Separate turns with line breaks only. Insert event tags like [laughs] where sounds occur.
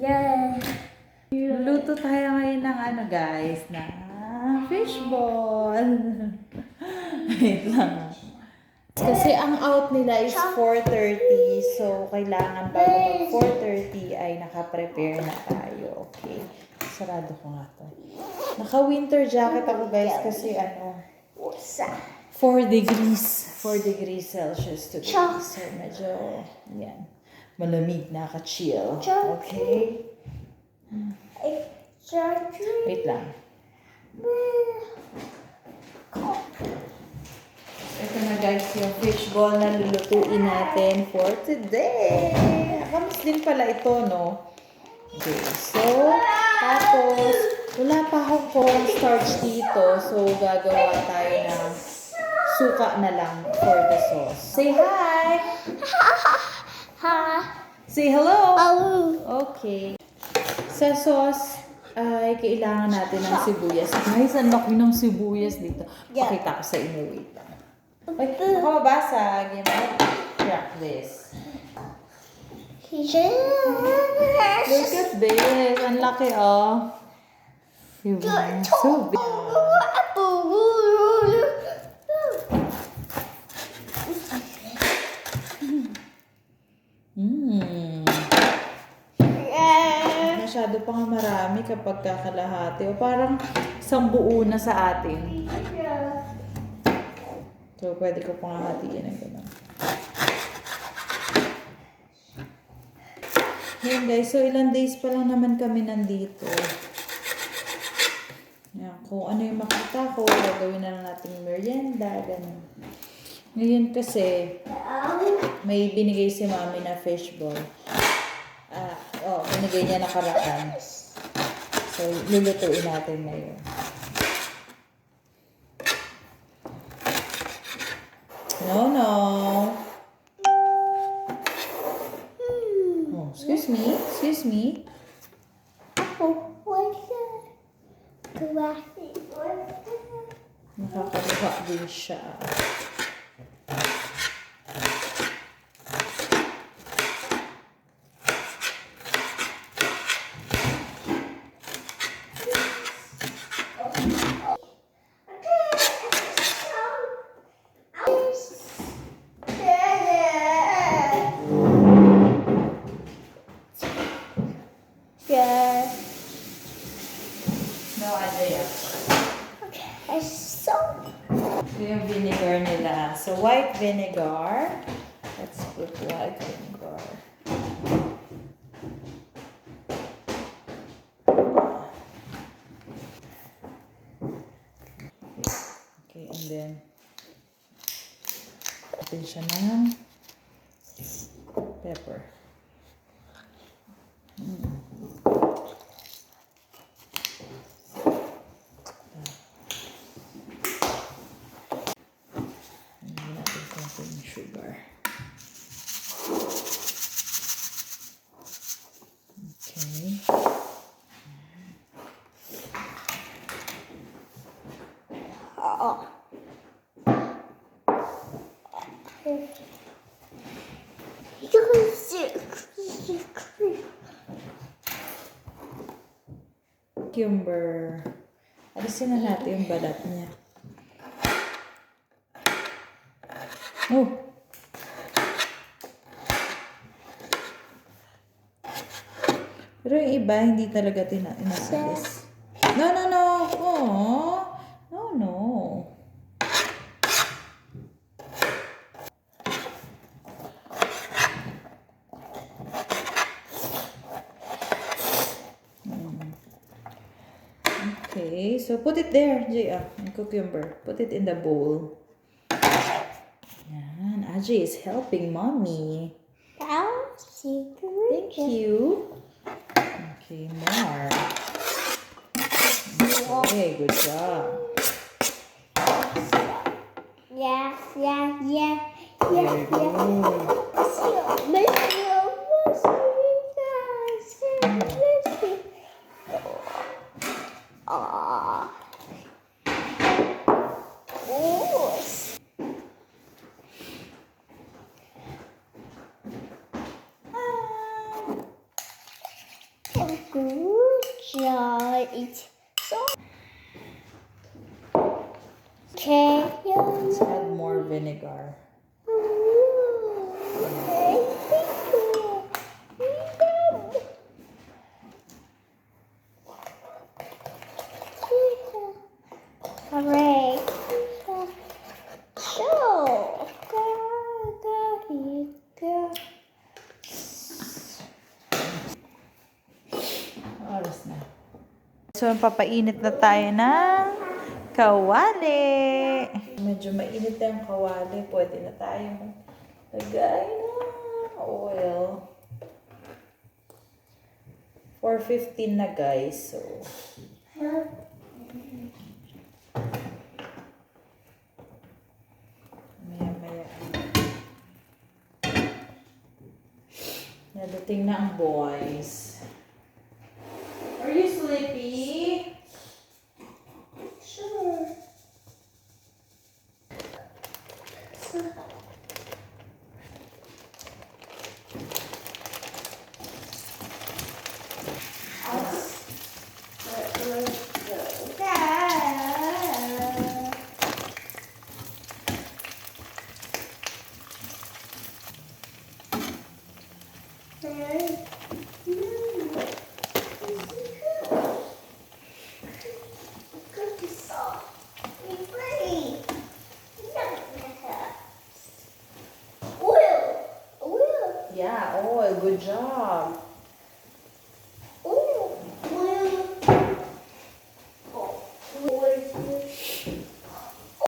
Yeah.
Luto tayo ngayon ng ano guys, na fishball. [laughs] Wait lang. Kasi ang out nila is 4.30. So, kailangan bago mag 4.30 ay nakaprepare na tayo. Okay. Sarado ko nga to. Naka-winter jacket ako guys kasi ano,
What's that?
4 degrees. 4 degrees Celsius today. So, medyo, yan. Malamig, naka-chill. Okay? Wait lang. Ito na guys yung fishball na lulutuin natin for today. Kamis din pala ito, no? Okay, so, tapos, wala pa akong cornstarch dito. So, gagawa tayo ng suka na lang for the sauce. Say hi!
Ha. [laughs]
Say hello!
Oh.
Okay. Sa sauce, ay kailangan natin ng sibuyas. Guys, ang laki ng sibuyas dito.
Yeah.
Pakita ko sa inyo. Wait lang. Ay, baka mabasag. Know? Crack this. Look at this. Ang laki, oh. Diba? So big. Mm. Masyado pa marami kapag kakalahati. O parang isang buo na sa atin. So, pwede ko pang hatiin ng gano'n. Yan guys, so ilang days pa lang naman kami nandito. Yan, kung ano yung makita ko, gagawin na lang natin yung merienda, gano'n. Ngayon kasi, may binigay si mami na fishball. Oh, binigay niya na karakan. So, lulutuin natin ngayon. No, no. Oh, excuse me. Excuse me. Nakakaluha din siya.
Yeah.
No idea.
Okay, so
Ito yung vinegar in nila. Uh, so, white vinegar. Let's put white vinegar. Okay, and then, natin siya ng pepper. Cucumber. Alisin na natin yung balat niya. Oh! Pero yung iba, hindi talaga tina inasalis. No, no, no! Oh! No, no! Okay, so put it there, Jay. yung uh, cucumber. Put it in the bowl. Yan, Ajay is helping mommy. Thank you. Okay, more. Okay, good job.
Yeah, yeah, yeah,
Very
yeah, yeah.
good.
Ah. Oh.
Good job. It's so. Okay.
Let's add more vinegar. Papainit na tayo ng kawali. Medyo mainit na yung kawali. Pwede na tayo maglagay ng oil. 4.15 na guys. So. Nadating na ang boys. Yeah, oil. Good job.